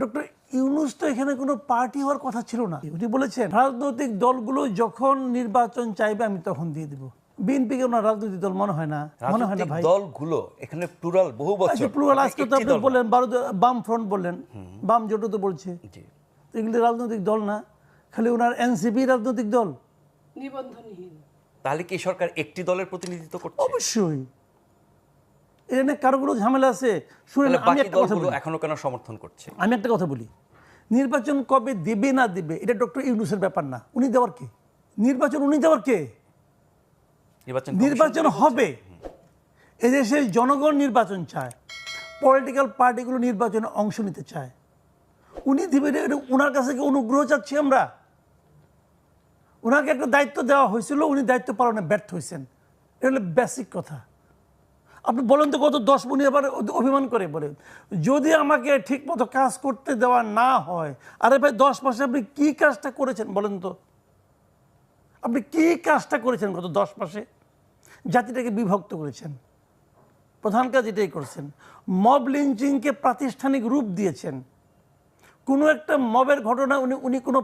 Doctor Yunus তো এখানে কোনো পার্টি হওয়ার কথা ছিল না। উনি বলেছেন রাজনৈতিক দলগুলো যখন নির্বাচন চাইবে আমি তখন দিয়ে দিব। বিএনপিকে ওনার রাজনৈতিক দল মনে হয় না? মনে হয় না ভাই? দলগুলো এখানে প্লুরাল বহু বছর। আচ্ছা প্লুরাল আজকে তো একটি আপনি বললেন বারো বাম ফ্রন্ট বললেন বাম জোটও তো বলছে। এগুলি রাজনৈতিক দল না। খালি ওনার এনসিপি রাজনৈতিক দল। নিবন্ধনহীন। তাহলে কি সরকার একটি দলের প্রতিনিধিত্ব করছে? অবশ্যই। এখানে কারও কোনো ঝামেলা আছে? শুনেন আমি একটা কথা বলি। এখনও কেন সমর্থন করছে? আমি একটা কথা বলি। নির্বাচন কবে দেবে না দেবে এটা ডক্টর ইউনুসের ব্যাপার না। উনি দেওয়ার কে? নির্বাচন উনি দেওয়ার কে? নির্বাচন হবে। এদেশের জনগণ নির্বাচন চায়। পলিটিক্যাল পার্টিগুলো নির্বাচনে অংশ নিতে চায়। উনি দিবেন ওনার কাছে কি অনুগ্রহ চাচ্ছি আমরা। ওনাকে একটা দায়িত্ব দেওয়া হয়েছিল উনি দায়িত্ব পালনে ব্যর্থ হয়েছেন। এটা হলো বেসিক কথা। আপনি বলেন তো কত দশ উনি আবার অভিমান করে বলে। যদি আমাকে ঠিক মতো কাজ করতে দেওয়া না হয়, আরে ভাই দশ মাসে আপনি কি কাজটা করেছেন বলেন তো? আপনি কি কাজটা করেছেন গত দশ মাসে? জাতিটাকে বিভক্ত করেছেন। প্রধান কাজ এটাই করছেন। মব লিঞ্চিংকে প্রাতিষ্ঠানিক রূপ দিয়েছেন। কোনো একটা মবের ঘটনা উনি উনি কোনো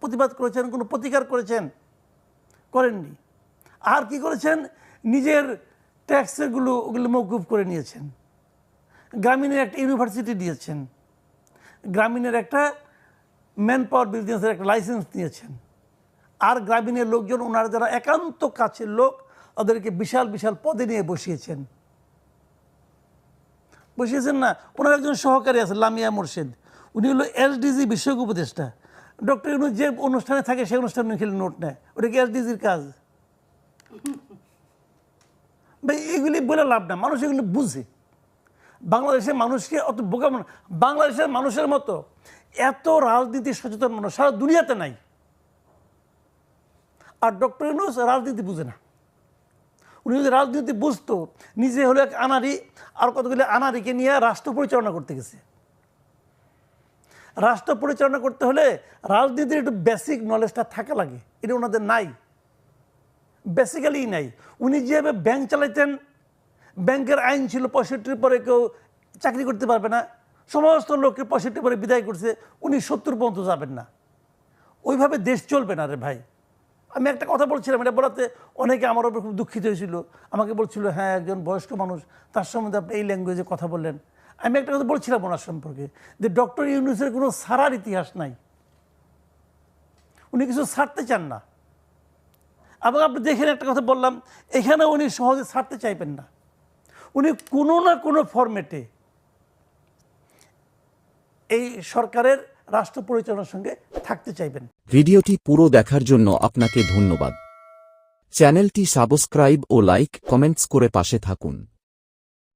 প্রতিবাদ করেছেন, কোনো প্রতিকার করেছেন? করেননি। আর কি করেছেন? নিজের ট্যাক্সেরগুলো ওগুলো মৌকুফ করে নিয়েছেন। গ্রামীণের একটা ইউনিভার্সিটি দিয়েছেন। গ্রামীণের একটা ম্যান পাওয়ার বিজনেসের একটা লাইসেন্স নিয়েছেন আর গ্রামীণের লোকজন, ওনার যারা একান্ত কাছের লোক, ওদেরকে বিশাল বিশাল পদে নিয়ে বসিয়েছেন। বসিয়েছেন না, ওনার একজন সহকারী আছে, লামিয়া মোর্শেদ। উনি হলো এসডিজি বিষয়ক উপদেষ্টা। ডক্টর যে অনুষ্ঠানে থাকে, সেই অনুষ্ঠানে খেলে নোট নেয়। ওটা কি এসডিজির কাজ? এগুলি বলে লাভ না, মানুষ এগুলি বুঝে। বাংলাদেশের মানুষকে অত বোকা বাংলাদেশের মানুষের মতো এত রাজনীতি সচেতন মানুষ সারা দুনিয়াতে নাই। আর ডক্টর ইউনুস রাজনীতি বুঝে না। উনি যদি রাজনীতি বুঝতো, নিজে হলো এক আনারি আর কতগুলি আনারিকে নিয়ে রাষ্ট্র পরিচালনা করতে গেছে। রাষ্ট্র পরিচালনা করতে হলে রাজনীতির একটু বেসিক নলেজটা থাকা লাগে, এটা ওনাদের নাই। বেসিক্যালি নাই। উনি যেভাবে ব্যাংক চালাইতেন ব্যাংকের আইন ছিল পঁয়ষট্টির পরে কেউ চাকরি করতে পারবে না, সমস্ত লোককে পঁয়ষট্টি পরে বিদায় করছে, উনি সত্তর পর্যন্ত যাবেন না। ওইভাবে দেশ চলবে না রে ভাই। আমি একটা কথা বলছিলাম, এটা বলাতে অনেকে আমার উপর খুব দুঃখিত হয়েছিল। আমাকে বলছিল হ্যাঁ একজন বয়স্ক মানুষ, তার সম্বন্ধে আপনি এই ল্যাঙ্গুয়েজে কথা বললেন। আমি একটা কথা বলছিলাম ওনার সম্পর্কে, যে ডক্টর ইউনুসের কোনো সারার ইতিহাস নাই। উনি কিছু ছাড়তে চান না। এবং আপনি দেখেন একটা কথা বললাম, এখানে উনি সহজে ছাড়তে চাইবেন না। উনি কোনো না কোনো ফরম্যাটে এই সরকারের রাষ্ট্র পরিচালনার সঙ্গে থাকতে চাইবেন। ভিডিওটি পুরো দেখার জন্য আপনাকে ধন্যবাদ। চ্যানেলটি সাবস্ক্রাইব ও লাইক কমেন্টস করে পাশে থাকুন।